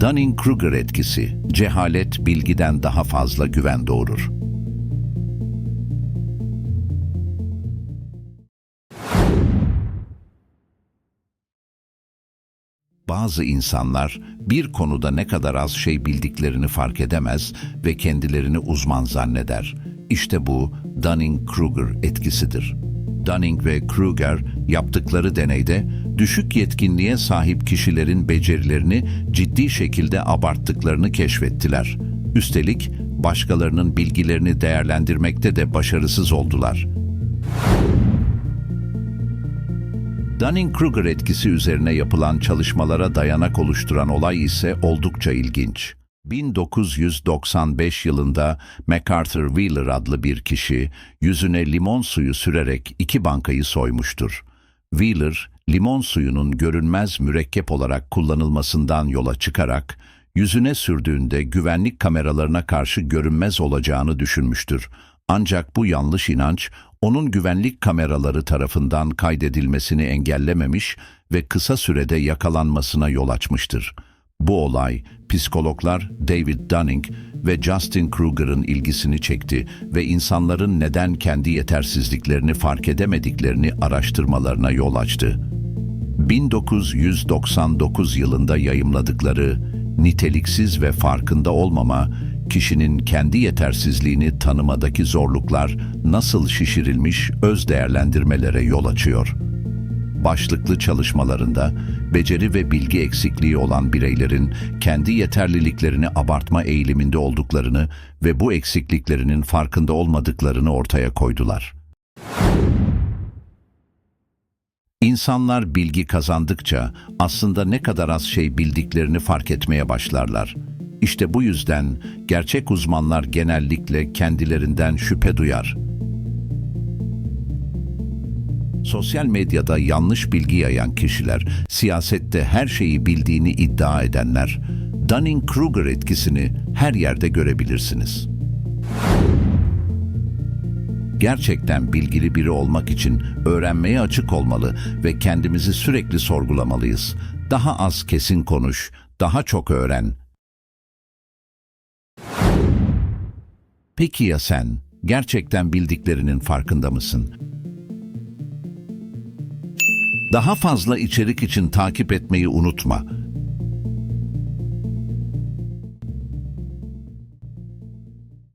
Dunning-Kruger etkisi, cehalet bilgiden daha fazla güven doğurur. Bazı insanlar bir konuda ne kadar az şey bildiklerini fark edemez ve kendilerini uzman zanneder. İşte bu Dunning-Kruger etkisidir. Dunning ve Kruger yaptıkları deneyde düşük yetkinliğe sahip kişilerin becerilerini ciddi şekilde abarttıklarını keşfettiler. Üstelik başkalarının bilgilerini değerlendirmekte de başarısız oldular. Dunning-Kruger etkisi üzerine yapılan çalışmalara dayanak oluşturan olay ise oldukça ilginç. 1995 yılında MacArthur Wheeler adlı bir kişi yüzüne limon suyu sürerek iki bankayı soymuştur. Wheeler, limon suyunun görünmez mürekkep olarak kullanılmasından yola çıkarak yüzüne sürdüğünde güvenlik kameralarına karşı görünmez olacağını düşünmüştür. Ancak bu yanlış inanç onun güvenlik kameraları tarafından kaydedilmesini engellememiş ve kısa sürede yakalanmasına yol açmıştır. Bu olay psikologlar David Dunning ve Justin Kruger'ın ilgisini çekti ve insanların neden kendi yetersizliklerini fark edemediklerini araştırmalarına yol açtı. 1999 yılında yayımladıkları Niteliksiz ve Farkında Olmama, kişinin kendi yetersizliğini tanımadaki zorluklar nasıl şişirilmiş öz değerlendirmelere yol açıyor. Başlıklı çalışmalarında beceri ve bilgi eksikliği olan bireylerin kendi yeterliliklerini abartma eğiliminde olduklarını ve bu eksikliklerinin farkında olmadıklarını ortaya koydular. İnsanlar bilgi kazandıkça aslında ne kadar az şey bildiklerini fark etmeye başlarlar. İşte bu yüzden gerçek uzmanlar genellikle kendilerinden şüphe duyar. Sosyal medyada yanlış bilgi yayan kişiler, siyasette her şeyi bildiğini iddia edenler, Dunning-Kruger etkisini her yerde görebilirsiniz. Gerçekten bilgili biri olmak için öğrenmeye açık olmalı ve kendimizi sürekli sorgulamalıyız. Daha az kesin konuş, daha çok öğren. Peki ya sen? Gerçekten bildiklerinin farkında mısın? Daha fazla içerik için takip etmeyi unutma.